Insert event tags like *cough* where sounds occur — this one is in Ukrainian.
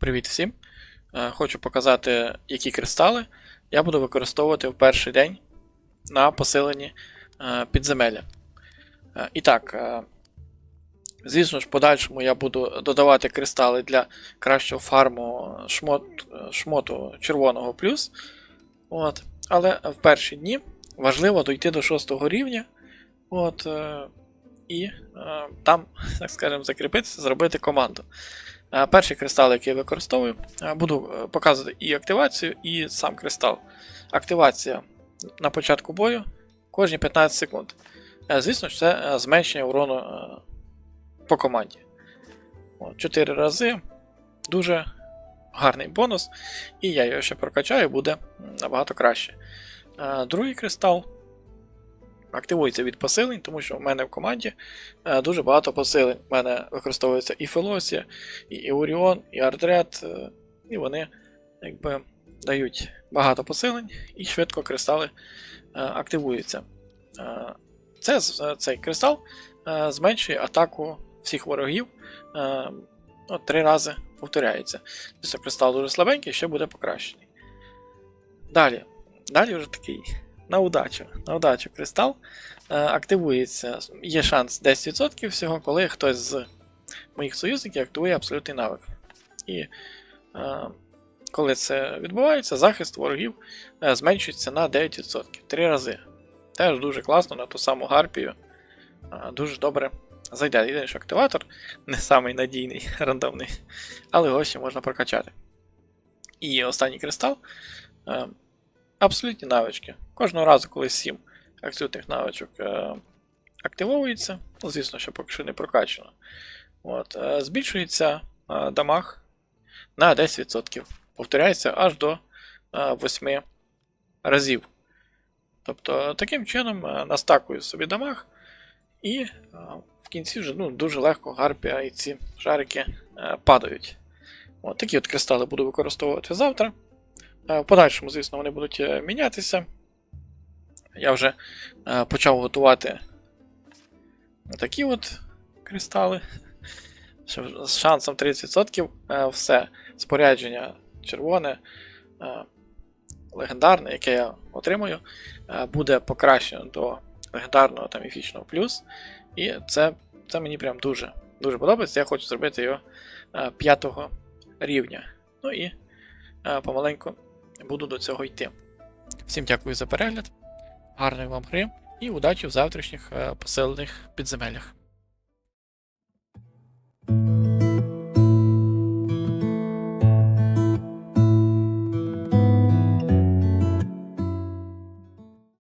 Привіт всім! Е, Хочу показати, які кристали я буду використовувати в перший день на посиленні е, підземелля. Е, І так, звісно ж, в подальшому я буду додавати кристали для кращого фарму шмот, шмоту червоного плюс. От. Але в перші дні важливо дойти до 6 рівня. От, і е, там, так скажемо, закріпитися, зробити команду. Е, Перший кристал, який я використовую, е, буду е, показувати і активацію, і сам кристал. Активація на початку бою кожні 15 секунд. Е, Звісно, це е, зменшення урону е, по команді. 4 рази. Дуже гарний бонус. І я його ще прокачаю, буде набагато краще. Е, Другий кристал активується від посилень, тому що в мене в команді е, дуже багато посилень. У мене використовується і Фелосія, і Іоріон, і Ардред, е, і вони якби дають багато посилень і швидко кристали е, активуються. Це, цей кристал зменшує атаку всіх ворогів. ну, Три рази повторяється. Тобто кристал дуже слабенький, ще буде покращений. Далі. Далі вже такий на удачу. На удачу кристал е, активується. Є шанс 10% всього, коли хтось з моїх союзників активує абсолютний навик. І е, коли це відбувається, захист ворогів е, зменшується на 9%. Три рази. Теж дуже класно на ту саму гарпію. Дуже добре зайде. Єдине, що активатор не самий надійний, *laughs* рандомний, але його ще можна прокачати. І останній кристал. Абсолютні навички. Кожного разу, коли 7 абсолютних навичок е, активовується, ну, звісно, що поки що не прокачано, от, е, збільшується е, дамаг на 10%. Повторяється аж до е, 8 разів. Тобто, таким чином е, настакую собі дамаг, і е, в кінці вже ну, дуже легко гарпія і ці шарики е, падають. От, такі от кристали буду використовувати завтра. Е, В подальшому, звісно, вони будуть е, мінятися. Я вже е, почав готувати такі от кристали. З шансом 30% е, все спорядження червоне, легендарне, яке я отримую, буде покращено до легендарного та міфічного плюс. І це, це мені прям дуже, дуже подобається. Я хочу зробити його 5 рівня. Ну і помаленьку буду до цього йти. Всім дякую за перегляд, гарної вам гри і удачі в завтрашніх е, поселених підземеллях.